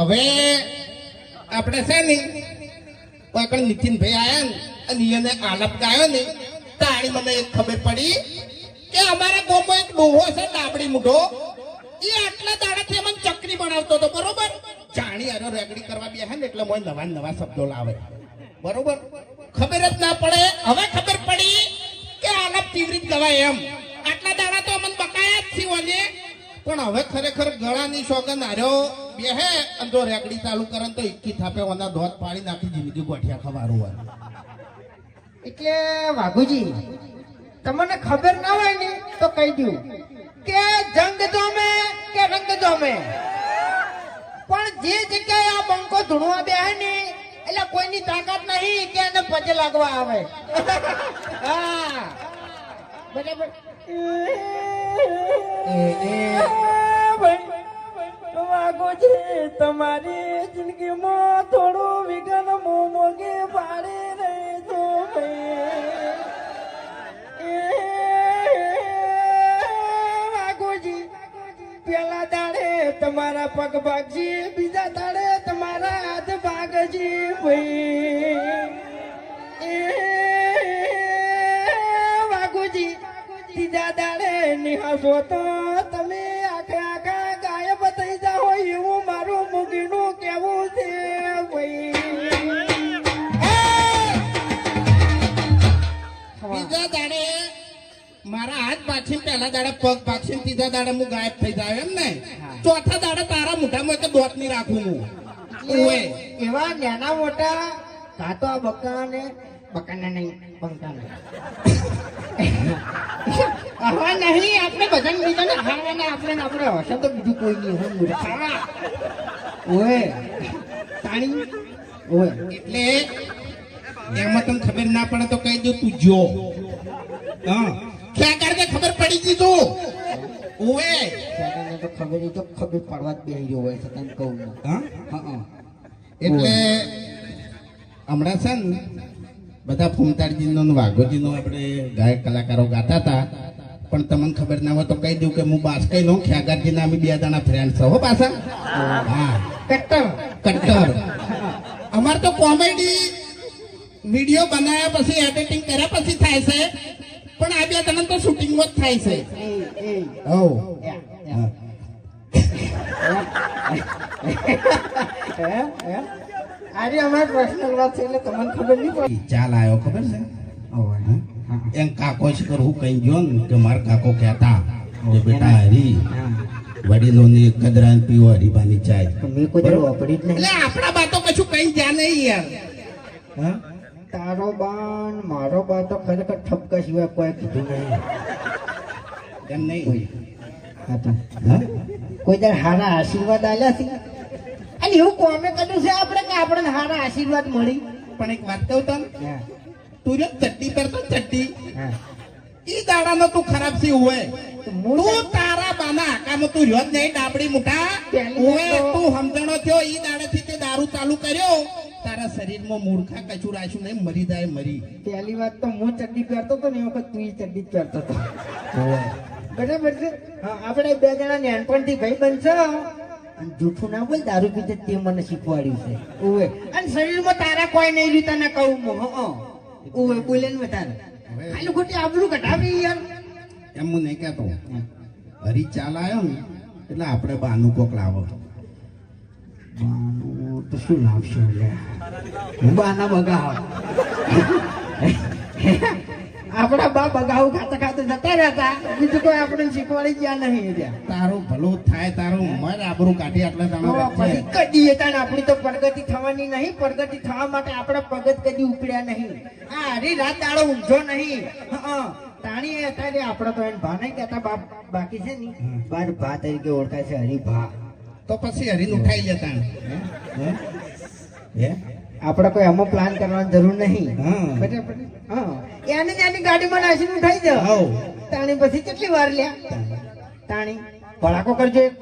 હવે આપણે છે ને આગળ નીતિનભાઈ આવ્યા ને, અને એને આલપ ગાયો ને, તાણી મને એક ખબર પડી કે અમારા ગામમાં એક ડોહો છે ડાબડી મૂઢો. એ આટલા દાડાથી અમને ચકરી બનાવતો હતો, બરોબર? જાણી આરો રેગડી કરવા બેહે ને, એટલે મોય નવા નવા શબ્દો લાવે. બરોબર? ખબર જ ના પડે. હવે ખબર પડી કે આલપ તીવ્રિત ગવાય એમ. આટલા દાડા તો અમને બકાયા જ છીએ પણ હવે ખરેખર ગળાની સોગન હાર્યો બેહે અંધો રેકડી ચાલુ કરે તો ઇક્કી થાપે ઓના દોત પાડી નાખી જિંદગી ગોઠિયા ખવારું હોય એટલે વાઘુજી તમને ખબર ના હોય ને તો કહી દઉં કે જંગ જોમે કે રંગ જોમે પણ જે જગ્યાએ આ બંકો ધૂણવા બેહે ને એટલે કોઈની તાકાત નહીં કે એને પજે લાગવા આવે હા બરાબર એ છે તમારી જિંદગીમાં થોડું વિઘન મોમોગે પાડી રહી છો વાઘોજી, પેલા દાડે તમારા પગ ભાગજી બીજા દાડે તમારા હાથ ભાગજી ભાઈ વાઘુજી, ત્રીજા દાડે નિહાસો તો મારા હાથ પાછી પહેલા દાડા પગ પાછી ત્રીજા દાડા હું ગાયબ થઈ જાય એમ ને? ચોથા દાડા તારા મોઢામાં એક દોતની રાખું હું. એવા નાના મોટા કાતો આ બકાને બકાના નહીં બંકાના હવે નહીં આપણે ભજન બીજાને હારવાના આપણે ને આપણે હશે તો બીજું કોઈ નહીં હોય મૂર્ખા. ઓએ તાણી. ઓએ એટલે એમાં તમને ખબર ના પડે તો કહી દઉં તું જો. હા. કારણે ખબર પડી ગઈ તું? ઓવે. સેકન્ડને તો ખબર તો ખબર પડવા જ બેહી રહ્યો હોય છે તને કહું હા? હા એટલે હમણાં છે ને બધા ફૂમતાળજીનો વાઘોજીનો આપણે ગાયક કલાકારો ગાતા હતા. પણ તમને ખબર ના હોય તો કહી દઉં કે હું બાસ્કઈ લઉં ખ્યાગારજીના અમે બે દાણા ફ્રેન્ડ છો હો પાછા. હા. કટ્ટર. કટ્ટર. અમાર તો કોમેડી વીડિયો બનાવ્યા પછી એડિટિંગ કર્યા પછી થાય છે. પણ આ બે જણા તો શૂટિંગમાં જ થાય છે. આજે અમારે પર્સનલ વાત છે એટલે તમને ખબર નહીં પડે. ચાલ આવ્યો ખબર છે? એમ કાકો છે કર હું કઈ ગયો ને કે મારા કાકો કહેતા કે બેટા હરી વડીલોની કદરા પીવો હરીબાની ચાય. મેં કોઈ વાપરી જ નહીં. એટલે આપણા બાતો કશું કઈ જા નહીં યાર. હા? તારો બાન મારો બા તો ખરેખર ઠપકા સિવાય કોઈ કીધું નહીં. એમ નહીં હા તો. કોઈ દર હારા આશીર્વાદ આલ્યા છે? અને એવું કોમે કર્યું છે આપણે કે આપણને હારા આશીર્વાદ મળી? પણ એક વાત કહું તને. તું જો ચટ્ટી કરતો હા. ઈ દાડાનો તું ખરાબ સી હોય તો તારા બાના આકામાં તું રહ્યો જ નહીં ડાબડી મુઠા. તું સમજણો થયો એ દાડેથી તે દારૂ ચાલુ કર્યો. તારા શરીરમાં મૂર્ખા કચું રાખ્યું નહીં મરી જાય મરી. પહેલી વાત તો હું ચડ્ડી પહેરતો હતો ને એ વખત તું ચડ્ડી જ પહેરતો હતો. બરાબર છે? હા, આપણે બે જણા નાનપણથી ભાઈ બનશો. અને જૂઠું ના બોલ દારૂ પીતે તે મને શીખવાડ્યું છે. ઓવે અને શરીરમાં તારા કોઈ નહીં રીતે ને કહું હું ઓવે બોલે ને તારે ખાલી ખોટી આબરું કઢાવી યાર. એમ હું નહીં કહેતો. હરી ચાલ આવ્યો ને એટલે આપણે બાનું કોક લાવો. બાનું તો શું લાવશો બાના બગાવ. આપણા બા બગાવ ખાતા ખાતા જતા રહેતા બીજું કોઈ આપણે શીખવાડી ગયા નહીં ત્યાં. તારું ભલું થાય તારું મન આબરું કાઢી એટલે તો તમે પછી કદી હતા આપણી તો પ્રગતિ થવાની નહીં. પ્રગતિ થવા માટે આપણા પગત કદી ઉપડ્યા નહીં. આ અરે રાત દાડો ઊંઘો નહીં. હં. તાણી હતા અત્યારે આપણે તો એને ભા નહીં કહેતા બાપ. બાકી છે ને બાર ભા તરીકે ઓળખાય છે હરિભા તો પછી હરીને ઉઠાઈ જતા હે? આપણે કોઈ આમાં પ્લાન કરવાની જરૂર નહીં. એને બરાબર હા. એની ને એની ગાડીમાં નાસીને ઉઠાઈ જાવ. તાણી પછી કેટલી વાર લ્યા? તાણી. ભડાકો કરજો એક.